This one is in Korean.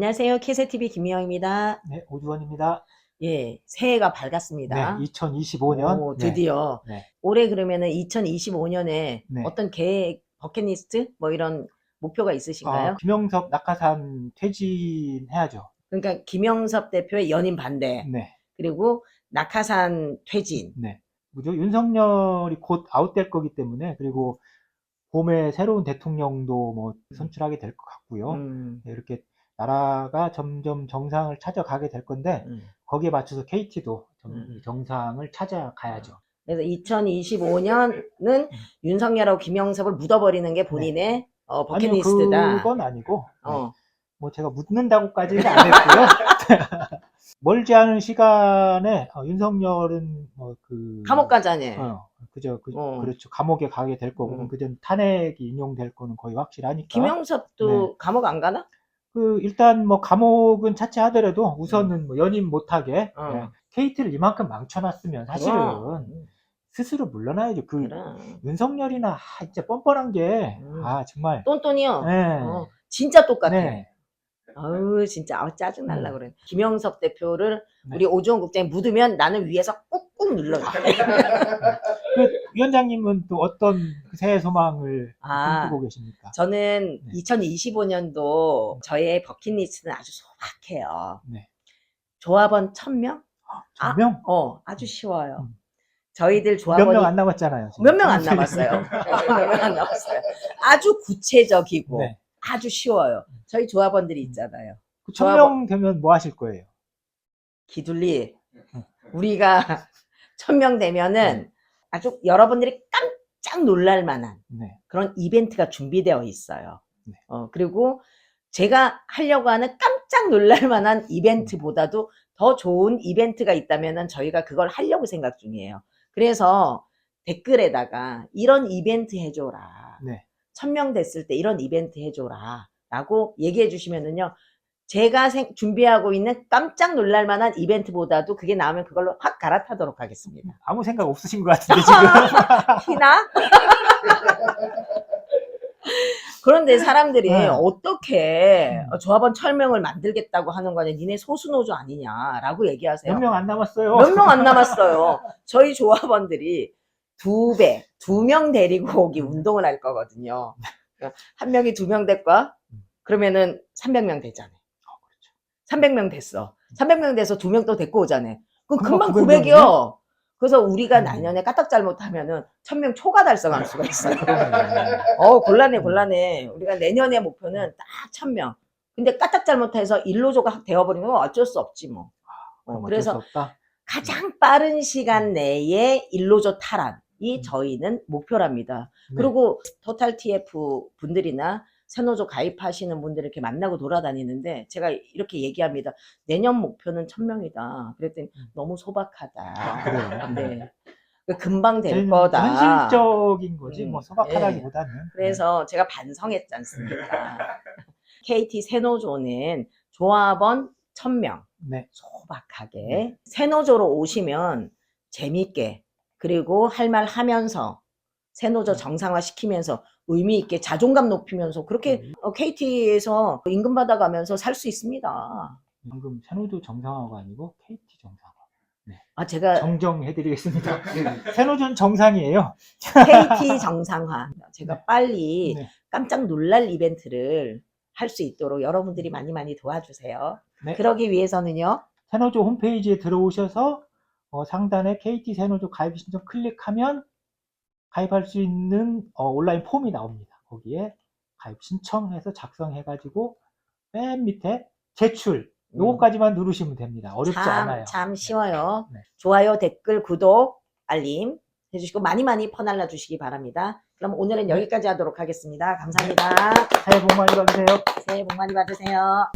안녕하세요. 캐세TV 김미영입니다. 네, 오주원입니다. 예, 새해가 밝았습니다. 네, 2025년. 오, 드디어. 네. 올해 그러면은 2025년에 네. 어떤 계획, 버킷리스트? 뭐 이런 목표가 있으신가요? 아, 김영섭 낙하산 퇴진해야죠. 그러니까 김영섭 대표의 연임 반대, 네, 그리고 낙하산 퇴진. 네. 뭐죠? 윤석열이 곧 아웃될 거기 때문에 그리고 봄에 새로운 대통령도 뭐 선출하게 될 것 같고요. 음, 네, 이렇게 나라가 점점 정상을 찾아가게 될 건데 음. 거기에 맞춰서 KT도 음. 정상을 찾아가야죠. 그래서 2025년은 윤석열하고 김영섭을 묻어버리는 게 본인의 어, 네. 아니요, 버킷리스트다. 그건 아니고 네. 어, 뭐 제가 묻는다고까지는 안 했고요. 멀지 않은 시간에 어, 윤석열은 뭐그 감옥 가자네. 어, 그죠, 그, 어. 렇죠 감옥에 가게 될 거고 음. 그전 탄핵이 인용될 거는 거의 확실하니까. 김영섭도 네. 감옥 안 가나? 그 일단 뭐 감옥은 차치하더라도 우선은 뭐 연임 못하게 어. 네. KT를 이만큼 망쳐놨으면 사실은 그럼. 스스로 물러나야죠. 그 그럼. 윤석열이나 아, 진짜 뻔뻔한 게 음. 아 정말. 똔똔이요. 네. 어, 진짜 똑같아. 네. 아우 진짜 아 짜증 날라 음. 그래. 김영섭 대표를 네. 우리 오주원 국장이 묻으면 나는 위에서 꾹꾹 눌러. 그 위원장님은 또 어떤 그 새해 소망을 아. 꿈꾸고 계십니까? 저는 네. 2025년도 저의 버킷리스트는 아주 소박해요. 네. 조합원 1000명? 아, 명? 어, 아주 쉬워요. 음. 저희들 몇 조합원이 명안 남았잖아요. 지금. 몇 명 안 남았어요. 몇 명 안 남았어요. 아주 구체적이고 네. 아주 쉬워요. 저희 조합원들이 있잖아요. 그 조합원- 천명 되면 뭐 하실 거예요? 기둘리 우리가 천 명 되면은 아주 여러분들이 깜짝 놀랄 만한 네. 그런 이벤트가 준비되어 있어요. 네. 어, 그리고 제가 하려고 하는 깜짝 놀랄 만한 이벤트보다도 더 좋은 이벤트가 있다면은 저희가 그걸 하려고 생각 중이에요. 그래서 댓글에다가 이런 이벤트 해줘라. 네. 천명 됐을 때 이런 이벤트 해줘라. 라고 얘기해 주시면은요. 제가 생- 준비하고 있는 깜짝 놀랄 만한 이벤트보다도 그게 나오면 그걸로 확 갈아타도록 하겠습니다. 아무 생각 없으신 것 같은데 지금. 티나? 그런데 사람들이 네. 어떻게 음. 조합원 철명을 만들겠다고 하는 거냐, 니네 소수노조 아니냐라고 얘기하세요. 몇 명 안 남았어요. 몇 명 안 남았어요. 저희 조합원들이 두 배, 두 명 데리고 오기 운동을 할 거거든요. 그러니까 한 명이 두명 될까? 그러면은 300명 되잖아요. 300명 됐어. 300명 돼서 두 명 또 데리고 오잖아요. 그럼 금방 금방 900 900이요. 그래서 우리가 음. 내년에 까딱 잘못하면은 1000명 초과 달성할 수가 있어요. 어, 곤란해, 곤란해. 우리가 내년의 목표는 딱 1000명. 근데 까딱 잘못해서 일로조가 확 되어버리면 어쩔 수 없지 뭐. 어, 그래서. 가장 빠른 시간 내에 일로조 탈환이 음. 저희는 목표랍니다. 네. 그리고 토탈 TF 분들이나 새노조 가입하시는 분들 이렇게 만나고 돌아다니는데 제가 이렇게 얘기합니다. 내년 목표는 1000명이다. 그랬더니 음. 너무 소박하다. 아? 네. 그 금방 될 제일 거다. 현실적인 거지 음, 뭐 소박하다기보다는. 그래서 제가 반성했지 않습니까? KT 새노조는 조합원 1000명 네. 소박하게 새노조로 오시면 재밌게 그리고 할 말 하면서 새노조 음. 정상화 시키면서 의미 있게 자존감 높이면서 그렇게 음. KT에서 임금 받아가면서 살 수 있습니다. 방금 새노조 정상화가 아니고 KT 정상화. 아 제가 정정해드리겠습니다. 새노조는 정상이에요. KT 정상화 제가 네. 빨리 네. 깜짝 놀랄 이벤트를 할 수 있도록 여러분들이 많이 많이 도와주세요. 네. 그러기 위해서는요. 새노조 홈페이지에 들어오셔서 어, 상단에 KT 새노조 가입 신청 클릭하면 가입할 수 있는 어, 온라인 폼이 나옵니다. 거기에 가입 신청해서 작성해가지고 맨 밑에 제출 요거까지만 누르시면 됩니다. 어렵지 음. 참, 않아요. 참 쉬워요. 네. 좋아요, 댓글, 구독, 알림 해주시고 많이 많이 퍼날라 주시기 바랍니다. 그럼 오늘은 여기까지 하도록 하겠습니다. 감사합니다. 새해 복 많이 받으세요. 새해 복 많이 받으세요.